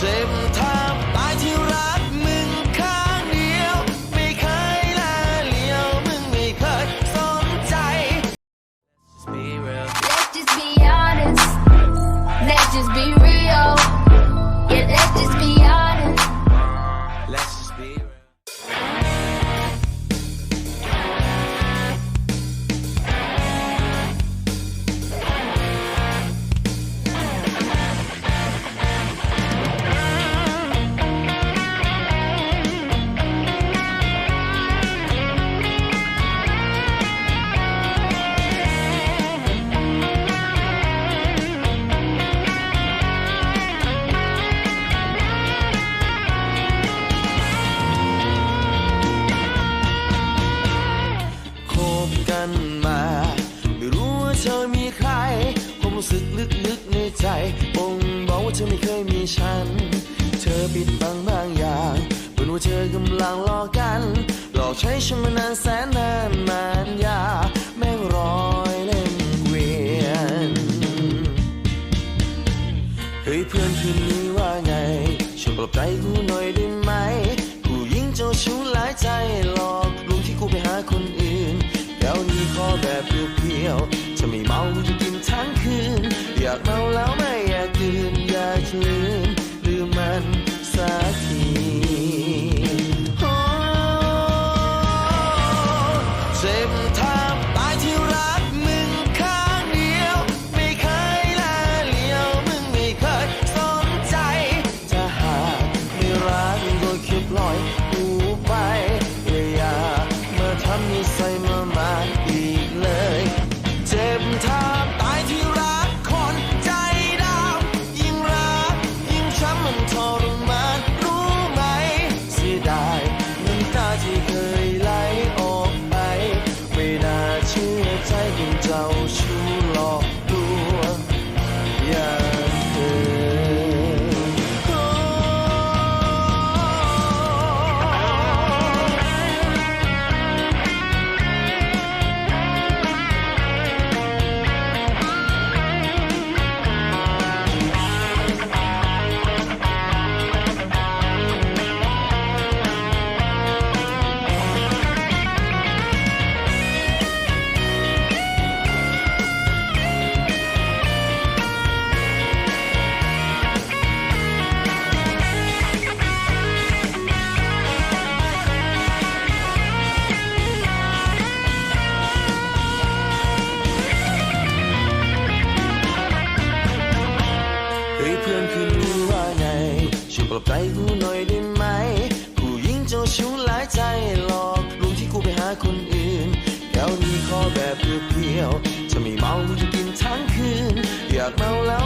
เจ็ ใครความรู้สึกลึกๆในใจบ่งบอกว่าเธอไม่เคยมีฉัน เธอปิดบังบางอย่างเหมือนว่าเธอกำลังหลอกกัน หลอกใช้ฉันมานานแสนนานนานยาแม่งรอยเล่นเกวียนเฮ้ยเพื่อนคืนนี้ว่าไงช่วยปลอบใจกูหน่อยได้ไหมผู้หญิงเจ้าชู้หลายใจหลอกลวงที่กูไปหาคนอื่นแล้วนี้ขอแบบเปรี้ย วๆจะไม่เมาจะกินทั้งคืน อยากเมาแล้วไม่อยากตื่นอยากลืมลืมมันสักทีเจ็บแทบตายที่รักมึงข้างเดียว ไม่เคยแลเลียวมึงไม่เคยสนใจจะหากไม่รักก็ค่ปล่อยกูไปเลยอย่ามาทำนิสัยมา ใจกูหน่อยได้ไหม ผู้หญิงเจ้าชู้หลายใจหลอกลวงที่กูไปหาคนอื่นแล้วนี้ขอแบบเพียวๆจะไม่เมาจะกินทั้งคืน อยากเมาแล้ว